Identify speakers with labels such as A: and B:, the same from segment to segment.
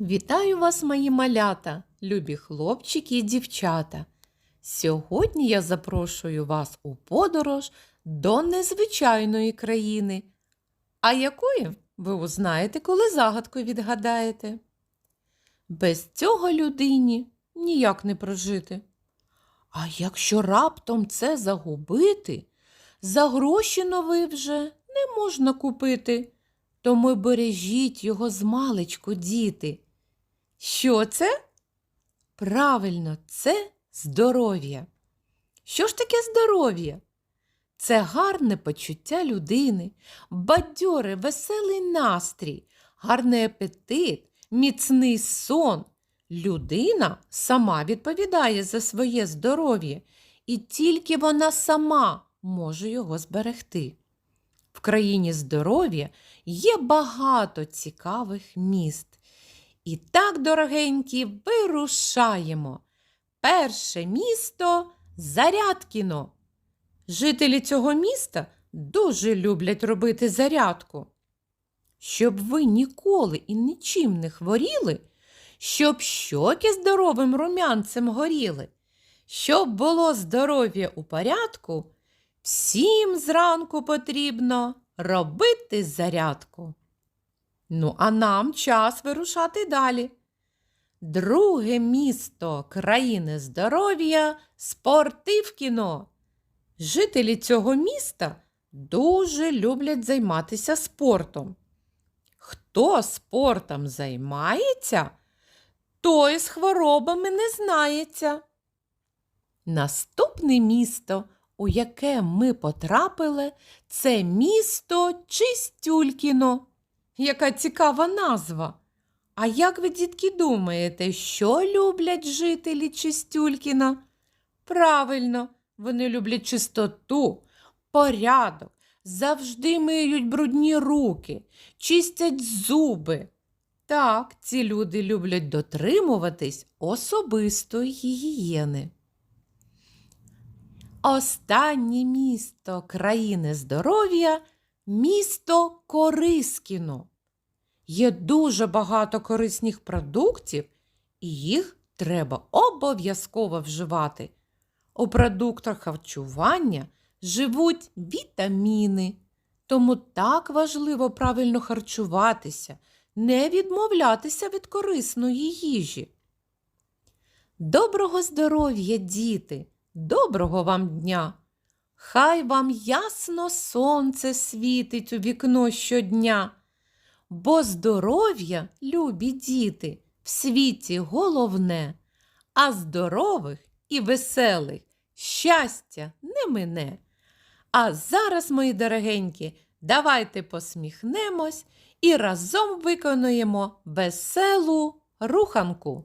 A: Вітаю вас, мої малята, любі хлопчики і дівчата. Сьогодні я запрошую вас у подорож до незвичайної країни. А якої ви узнаєте, коли загадку відгадаєте? Без цього людині ніяк не прожити. А якщо раптом це загубити, за гроші нові вже не можна купити. Тому бережіть його змалечку, діти. Що це? Правильно, це здоров'я. Що ж таке здоров'я? Це гарне почуття людини, бадьорий, веселий настрій, гарний апетит, міцний сон. Людина сама відповідає за своє здоров'я, і тільки вона сама може його зберегти. В країні здоров'я є багато цікавих міст. І так, дорогенькі, вирушаємо. Перше місто Зарядкіно. Жителі цього міста дуже люблять робити зарядку. Щоб ви ніколи і нічим не хворіли, щоб щоки здоровим румянцем горіли, щоб було здоров'я у порядку, всім зранку потрібно робити зарядку. Ну, а нам час вирушати далі. Друге місто країни здоров'я Спортивкіно. Жителі цього міста дуже люблять займатися спортом. Хто спортом займається, той з хворобами не знається. Наступне місто, у яке ми потрапили, це місто Чистюлькіно. Яка цікава назва. А як ви, дітки, думаєте, що люблять жителі Чистюлькіна? Правильно, вони люблять чистоту, порядок, завжди миють брудні руки, чистять зуби. Так, ці люди люблять дотримуватись особистої гігієни. Останнє місто країни здоров'я місто Корискіно. Є дуже багато корисних продуктів, і їх треба обов'язково вживати. У продуктах харчування живуть вітаміни, тому так важливо правильно харчуватися, не відмовлятися від корисної їжі. Доброго здоров'я, діти! Доброго вам дня! Хай вам ясно сонце світить у вікно щодня, бо здоров'я, любі діти, в світі головне, а здорових і веселих щастя не мине. А зараз, мої дорогенькі, давайте посміхнемось і разом виконуємо веселу руханку.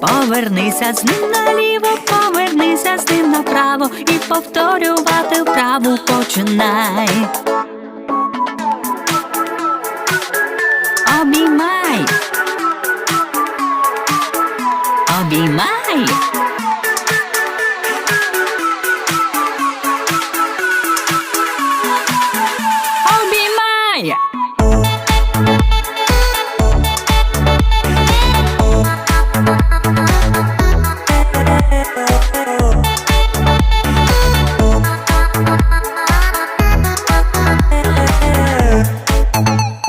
B: Повернися з ним наліво, повернися з ним направо і повторювати вправу починай. Обіймай. Обіймай.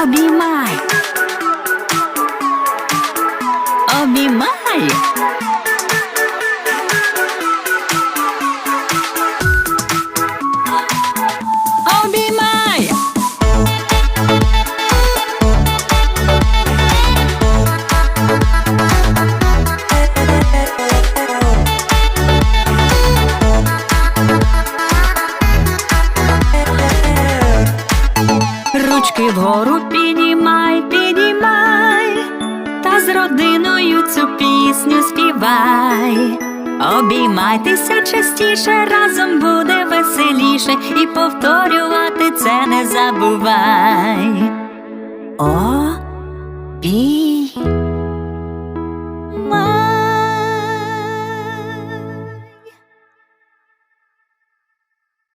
B: Обіймай. Обіймай. З родиною цю пісню співай. Обіймайтеся частіше, разом буде веселіше, і повторювати це не забувай. О, пій.